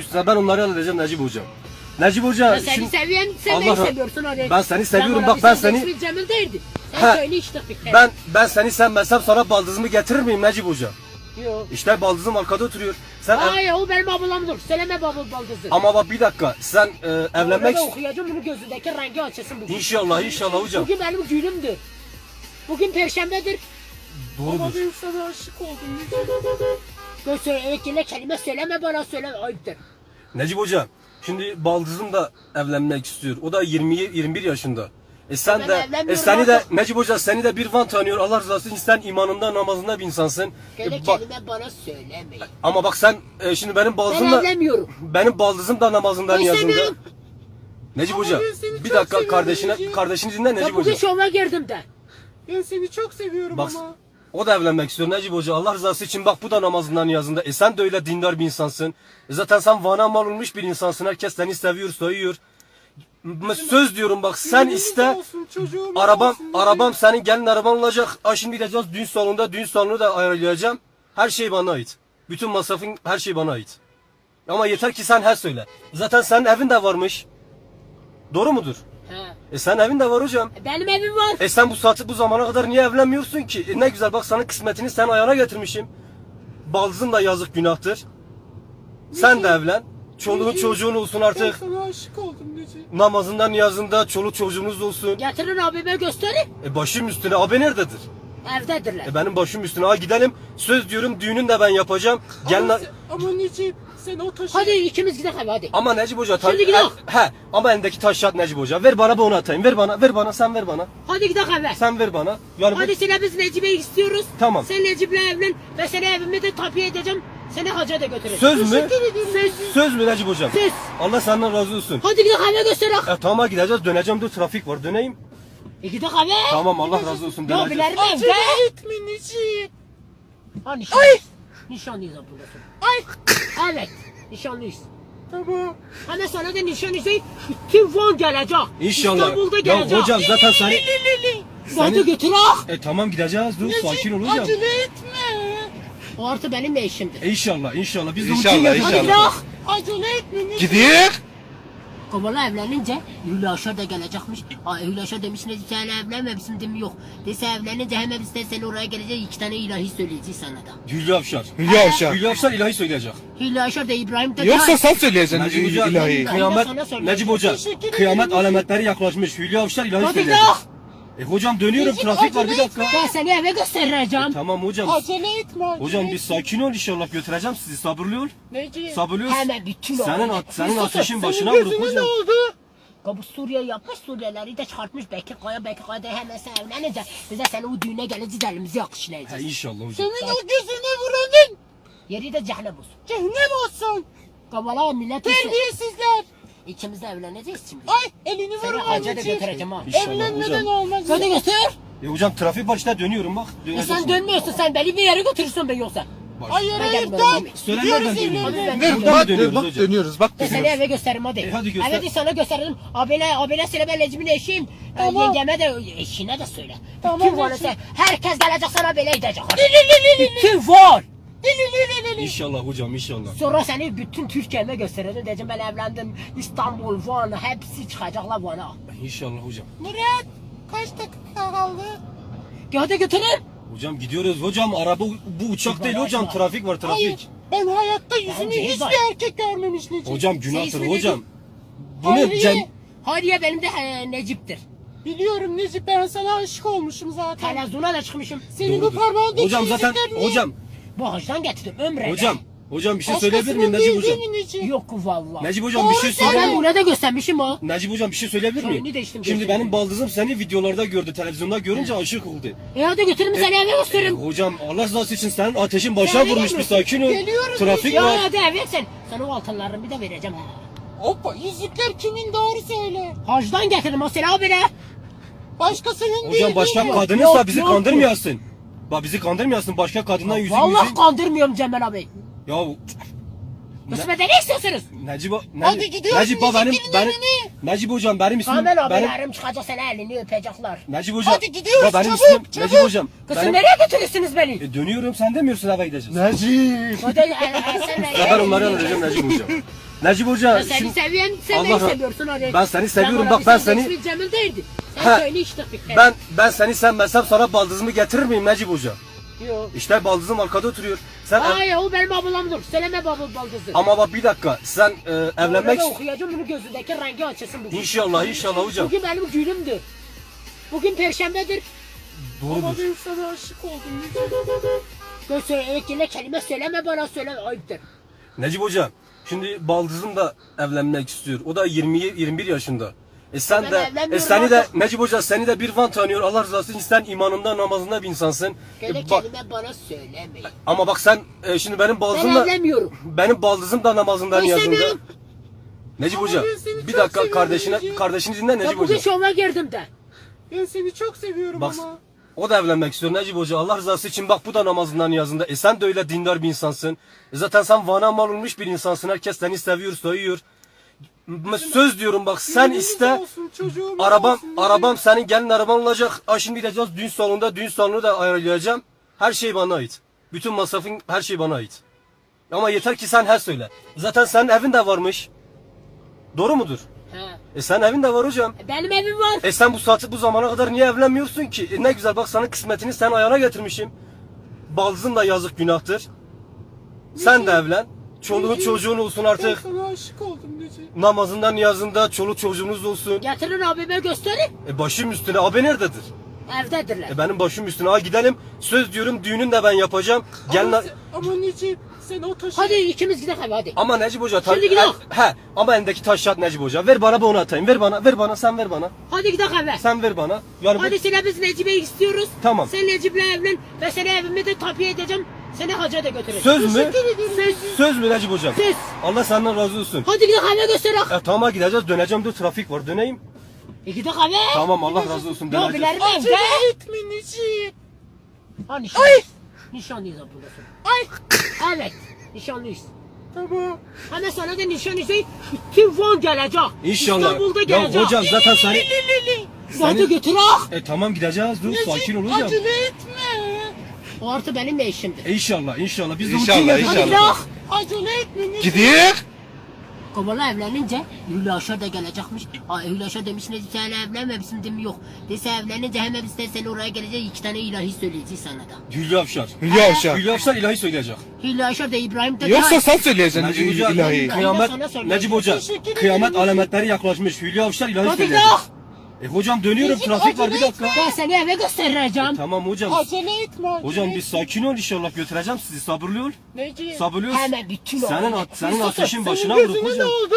üstüne ben onları halledeceğim Necip hocam. Necip hoca Ben seni şimdi- seviyorum, sen Allah beni seviyorsun hadi. Ben seni seviyorum, bak ben sen seni- İsmi Cemil değildi. Sen Ha, söyle işte bir kere. ben ben seni sevmesem sana baldızımı getirir miyim Necip hoca? Yok. İşte baldızım arkada oturuyor. Sen Hayır o benim ablamdır. Söyleme babam baldızı. ama bak bir dakika sen e, evlenmek Orada okuyacağım bunun gözündeki rengi açılsın bugün. İnşallah inşallah hocam. Bugün benim günümdür. Bugün perşembedir. Doğrudur. ben sana aşık oldum. Göz söyle, kelime söyleme bana söyleme. Ayıptır. Necip hocam şimdi baldızım da evlenmek istiyor. O da 20 21 yaşında. E sen Ben de e seni de. Necip hoca seni de bir van tanıyor. Allah razı olsun. Sen imanında namazında bir insansın. Böyle E, bak- kelime bana söylemeyin. ama bak sen e, şimdi benim Ben baldızım da evlenmiyorum. benim baldızım da namazından Ben yazında. istemiyorum. Necip Ama hoca ben bir dakika kardeşine kardeşini dinle Ya Necip bugün hoca. şova girdim de. Ben seni çok seviyorum Bak ama. O da evlenmek istiyor Necip Hoca. Allah rızası için bak bu da namazından yazında. E sen de öyle dindar bir insansın. E zaten sen vana mal olmuş bir insansın. Herkes seni seviyor, sayıyor. Söz diyorum bak sen iste. olsun, Arabam arabam senin gelin araban olacak. Ay şimdi gideceğiz düğün salonunda düğün salonu da ayarlayacağım. Her şey bana ait. Bütün masrafın her şey bana ait. Ama yeter ki sen her söyle. Zaten senin evin de varmış. Doğru mudur? E sen evin de var hocam. E, Benim evim var. E sen bu saati bu zamana kadar niye evlenmiyorsun ki? E ne güzel bak sana kısmetini sen ayağına getirmişim. Baldızın da yazık günahtır. Sen de evlen. Çoluğun çocuğun olsun Ben artık. sana aşık oldum Necip. Namazından niyazında çoluk çocuğunuz olsun. Getirin abime gösterin. E başım üstüne abi nerededir? Evdedirler. E benim başım üstüne. Ha gidelim. Söz diyorum düğünün de ben yapacağım. Gel ama, na- ama Necip sen o taşı... Hadi ikimiz gidelim hadi hadi. Ama Necip Hoca ta- Şimdi gidelim. He, ama elindeki taş at Necip Hoca. Ver bana bu onu atayım. Ver bana. Ver bana. Sen ver bana. Hadi gidelim eve. Sen ver bana. Yani bu- Hadi seni biz Necip'e istiyoruz. Tamam. Sen Necip'le evlen ve seni evime de tapiye edeceğim. Seni hacca da götüreceğim. Söz mü? Söz. Söz mü Necip Hocam? Söz. Allah senden razı olsun. Hadi gidelim eve gösterelim. E tamam gideceğiz döneceğim dur trafik var döneyim. E gidelim eve. Tamam Allah razı olsun Ya döneceğiz. bilerim Acele evde. etme Necip. Ha nişan. Ay. Nişanlıyız ablasın. Ay. Evet. Nişanlıyız. Tamam. Hani sana da nişan izleyip bütün Van gelecek. İnşallah. İstanbul'da Ya gelecek. hocam zaten seni... Seni- götür ah. E tamam gideceğiz dur sakin ol hocam. Acele etme. O artı benim de işimdir. E, inşallah inşallah biz de İnşallah, rutin yapacağız. Hadi inşallah. gidelim. Acele etme. Gidiyor. Kovala evlenince Hülya Aşar da gelecekmiş. Ay Hülya Aşar demiş ne sen evlenmemişsin değil mi? Yok. Dese evlenince hemen biz de seni oraya geleceğiz. iki tane ilahi söyleyeceğiz sana da. Hülya Avşar. Hülya Avşar. Hülya Avşar ilahi söyleyecek. Hülya Aşar da İbrahim de Yoksa sen söyleyeceksin Necip Hoca ilahi. kıyamet. Necip Hoca kıyamet alametleri yaklaşmış. Hülya Avşar ilahi söyleyecek. E hocam dönüyorum Necip, trafik var bir dakika. Ben seni eve göstereceğim. Tamam hocam. Acele etme. acele Hocam bir etme. sakin ol inşallah götüreceğim sizi sabırlı ol. Necip. Sabırlı ol. Hemen bütün Senin, at, senin Yusuf, ateşin başına Senin vuruk gözüne ne hocam. oldu? Ya bu Suriye yapmış Suriyelileri de çarpmış Bekir Kaya Bekir Kaya da hemen sen evlenince biz de seni o düğüne geleceğiz elimizi He yakışlayacağız. inşallah hocam. Senin o gözüne vuranın Yeri de cehennem olsun. cehennem olsun. Kavala millet Terbiyesizler. İkimiz de evleneceğiz şimdi. Ay elini Seni vurma hacca da götüreceğim ha. İnşallah Evlenmeden hocam. olmaz. Hadi götür. E hocam trafik var işte dönüyorum bak. E sen dönmüyorsun sen beni bir yere götürürsün ben yoksa. Hayır hayır dön. Söyle nereden dönüyoruz? evlenmeye. Hadi Ne, ben- bak, dönüyoruz bak hocam. dönüyoruz bak Ben seni dönüyoruz. eve gösteririm hadi. E, hadi göster. Evet sana gösteririm. Abine, abine söyle ben Necip'in eşiyim. Tamam. Yengeme de eşine de söyle. Tamam, Bütün var sen. Herkes gelecek sana böyle edecek. hadi. Bütün var. İnşallah hocam inşallah. Sonra seni bütün Türkiye'me göstereceğim. Diyeceğim ben evlendim. İstanbul, Van hepsi çıkacaklar Van'a. İnşallah hocam. Murat kaç dakika kaldı? Hadi götürün. Hocam gidiyoruz hocam araba bu uçak değil hocam trafik var Hayır trafik. ben hayatta yüzümü Bence hiçbir erkek görmemiş Necip. Hocam günahtır hocam. Bunu Hayriye. Cem Hayriye benim de e, Necip'tir. Biliyorum Necip ben sana aşık olmuşum zaten. Televizyona da çıkmışım. Senin bu Doğrudur. parmağındaki Hocam zaten yüzükler ne? hocam Bu hacdan getirdim ömrede. hocam hocam bir şey söyleyebilir miyim Necip hocam? Necip? Yok vallahi. Necip hocam bir şey Ya ben söyle. buna da göstermişim o. Necip hocam bir şey söyleyebilir miyim? Değiştim, Şimdi göstereyim. benim baldızım seni videolarda gördü, televizyonda görünce aşık oldu. E hadi götürün seni eve E, gösteririm. hocam Allah rızası için senin ateşin başa Sen vurmuş bir geliyorsun. sakin ol. Geliyoruz Trafik Ya var. hadi eve sen. Sana o altınlarını bir de vereceğim. ha. Hoppa yüzükler kimin doğru söyle. Hacdan getirdim o seni abine. Başkasının değil Hocam başka kadınıysa Yok, bizi yok, kandırmayasın. Bak bizi kandırmayasın başka kadından yüzük Vallahi kandırmıyorum Cemal abi. Ya Üstüme ne istiyorsunuz? Necip, ne, Hadi gidiyoruz, Necip bak benim, benim. Necip hocam benim ismim, Kamil benim, abilerim çıkacak seni elini öpecekler. Necip hocam. Hadi gidiyoruz, bak benim çabuk, ismim, çabuk. Necip hocam. Kızım benim, nereye götürüyorsunuz beni? E, dönüyorum sen demiyorsun eve gideceğiz. Necip. Hadi e, e, sen Ya ben onları anlayacağım Necip hocam. Necip Hoca Ben seni şimdi- seviyorum, sen Allah beni ra- seviyorsun hani. Ben seni seviyorum, bak ben sen seni- Cemil değildi. He. Söyle işte bir kere. ben ben seni sevmesem sana baldızımı getirir miyim Necip Hoca? Yok. İşte baldızım arkada oturuyor. Sen ev- Hayır o benim ablamdır. Söyleme baba baldızı. ama bak bir dakika sen e, evlenmek Orada ist- okuyacağım bunu gözündeki rengi açılsın bugün. İnşallah inşallah hocam. Bugün benim günümdür. Bugün perşembedir. Doğrudur. ben sana aşık oldum. Böyle söyle, kelime söyleme bana söyle ayıptır. Necip Hoca şimdi baldızım da evlenmek istiyor. O da 20 21 yaşında. E sen Ben de e seni de. Necip Hoca seni de bir van tanıyor. Allah razı olsun. Sen imanında namazında bir insansın. Böyle E, bak- kelime bana söylemeyin. ama bak sen e, şimdi benim Ben baldızımla evlenmiyorum. benim baldızım da namazında Ben niyazında. istemiyorum. Necip Ama Hoca ben bir dakika kardeşine Necip. kardeşini dinle Ya Necip bugün Hoca. şova girdim de. Ben seni çok seviyorum Bak ama. o da evlenmek istiyor Necip Hoca. Allah rızası için bak bu da namazından niyazında. E sen de öyle dindar bir insansın. E zaten sen vana mal olmuş bir insansın. Herkes seni seviyor, sayıyor. Söz diyorum bak sen iste. Arabam arabam senin gelin araban olacak. Ha şimdi gideceğiz düğün salonunda düğün salonu da ayarlayacağım. Her şey bana ait. Bütün masrafın her şey bana ait. Ama yeter ki sen her söyle. Zaten senin evin de varmış. Doğru mudur? He. E sen evin de var hocam. E, Benim evim var. E sen bu saati bu zamana kadar niye evlenmiyorsun ki? E ne güzel bak sana kısmetini sen ayağına getirmişim. Baldızın da yazık günahtır. Sen de evlen. Çoluğun çocuğun olsun Ben artık. sana aşık oldum Necip. Namazından niyazında çoluk çocuğunuz olsun. Getirin abime gösterin. E başım üstüne abi nerededir? Evdedirler. E benim başım üstüne. Ha gidelim. Söz diyorum düğünün de ben yapacağım. Gel Ama, sen- ama Necip sen o taşı... Hadi ikimiz gidelim hadi. hadi. Ama Necip Hoca ta- Şimdi gidelim. He ama elindeki taş at Necip Hoca. Ver bana ben onu atayım. Ver bana. Ver bana sen ver bana. Hadi gidelim eve. Sen ver bana. Yani bu- Hadi seni biz Necip'i istiyoruz. Tamam. Sen Necip'le evlen ve seni evime de tapiye edeceğim. Seni hacca da götüreceğim. söz mü? Söz. Söz mü Necip Hocam? Söz. Allah senden razı olsun. Hadi gidelim eve gösterelim. E tamam gideceğiz döneceğim dur trafik var döneyim. E gidelim eve. Tamam Allah razı olsun Ya döneceğiz. bilerim Acele evde. etme Necip. Ha nişan. Ay. Nişanlıyız ablasın. Ay. Evet. Nişanlıyız. Tamam. Hemen sana da nişan isteyin. Bütün Van gelecek. İnşallah. İstanbul'da Ya gelecek. hocam zaten seni... Li li li. Hadi seni- götür ah. E tamam gideceğiz dur sakin ol hocam. Acele etme. O artı benim de işimdir. E inşallah inşallah biz de İnşallah. Hadi inşallah. Acele etme Necip. Gidiyor. Kovala evlenince Hülya Aşar da gelecekmiş. Aa, Hülya Aşar demiş ne sen evlenmemişsin değil mi? Yok. Dese evlenince hemen biz de seni oraya geleceğiz. iki tane ilahi söyleyeceğiz sana da. Hülya Avşar. Hülya Avşar. Hülya Avşar ilahi söyleyecek. Hülya Aşar da İbrahim de Yoksa sen söyleyeceksin Necip Hoca ilahi. Kıyamet. Necip Hoca kıyamet alametleri yaklaşmış. Hülya Avşar ilahi Hadi söyleyecek. gidelim. E hocam dönüyorum Necip, trafik var bir acele dakika. Ben seni eve göstereceğim. Tamam hocam. Acele etme. acele Hocam bir etme. sakin ol inşallah götüreceğim sizi sabırlı ol. Necip. Sabırlı ol. Hemen bütün Senin, at- senin ateşin başına Senin gözüne ne hocam. oldu?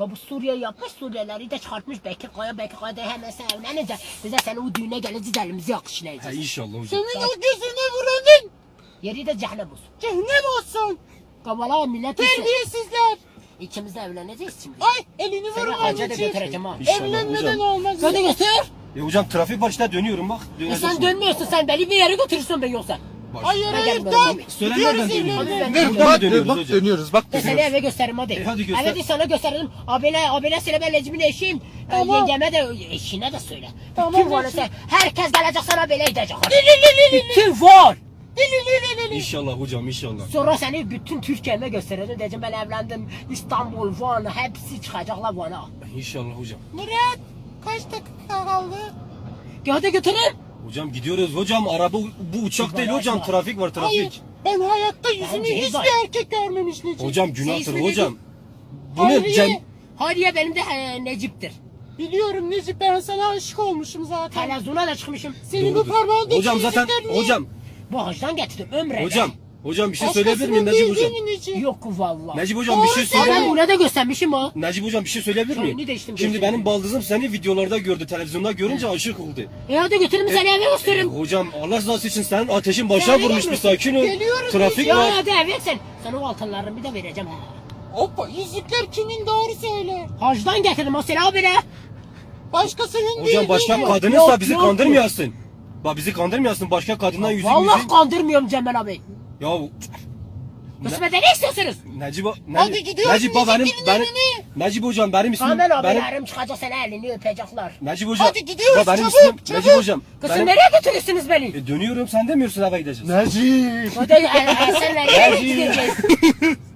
Ya bu Suriye yapmış Suriyelileri de çarpmış Bekir Kaya Bekir Kaya da hemen sen evlenince bize seni o düğüne geleceğiz elimizi He yakışlayacağız. inşallah hocam. Senin o gözüne vuranın. Yeri de cehennem olsun. Cehennem olsun. Kavala millet ise Terbiyesizler. İkimiz de evleneceğiz şimdi. Ay elini Seni vurma hacca da Necip. götüreceğim ha. İnşallah Evlenmeden hocam. olmaz. Hadi götür. E hocam trafik var işte dönüyorum bak. E Döneceğiz sen şimdi. dönmüyorsun sen beni bir yere götürürsün ben yoksa. Hayır Ben hayır gelmiyorum. dön. Söyle Gidiyoruz dönüyoruz? evlenmeye. Hadi dönüyoruz bak hocam. dönüyoruz bak Ben seni dönüyoruz. eve gösteririm hadi. E, hadi göster. Evet sana gösterelim. Abine, abine söyle ben Necmi'nin eşiyim. Ee, Tamam. Yengeme de eşine de söyle. Tamam, Bütün var Necmi. herkes gelecek sana böyle edecek. hadi. Bütün var. İnşallah hocam inşallah. Sonra seni bütün Türkiye'me göstereceğim. Diyeceğim ben evlendim. İstanbul, Van hepsi çıkacaklar Van'a. İnşallah hocam. Murat kaç dakika kaldı? Hadi götürün. Hocam gidiyoruz hocam araba bu uçak değil hocam trafik var Hayır trafik. ben hayatta yüzümü Bence hiçbir erkek görmemiş Necip. Hocam günahtır ismi hocam. nedir? Bu ne Hayriye. Cem? Hayriye benim de e, Necip'tir. Biliyorum Necip ben sana aşık olmuşum zaten. Televizyona da çıkmışım. Senin bu Doğrudur. parmağındaki Hocam zaten yüzükler ne? hocam Bu hacdan getirdim ömrede. hocam hocam bir şey söyleyebilir miyim Necip hocam? Yok vallahi. Necip hocam bir şey söyleyebilir ben miyim? buna da göstermişim o. Necip hocam bir şey söyleyebilir Söyle, miyim? değiştim, Şimdi değiştim. benim baldızım seni videolarda gördü, televizyonda görünce aşık oldu. E hadi götürün seni eve E, gösteririm. hocam Allah rızası için senin ateşin başa Sen vurmuş bir sakin ol. Geliyoruz Trafik biz Ya var. hadi eve sen. Sana o altınlarını bir de vereceğim ha. Hoppa yüzükler kimin doğru söyle. Hacdan getirdim o seni abine. Başkasının değil Hocam başka değil mi? Yok, bizi yok. kandırmayasın. Bak bizi kandırmayasın başka kadından yüzük Vallahi yüzük. kandırmıyorum Cemal abi. Ya Kısmete ne istiyorsunuz? Necip Hadi Necip, gidiyoruz, Necip bak benim yüzüklerin benim. Necip hocam benim ismim Hemen benim abilerim çıkacak seni elini öpecekler. Necip hocam. Hadi gidiyoruz, bak benim çabuk, ismim çabuk. Necip hocam. Kızım Benim, nereye götürüyorsunuz beni? E, dönüyorum sen demiyorsun eve gideceğiz. Necip. Hadi e, e, sen nereye Hadi. gideceğiz?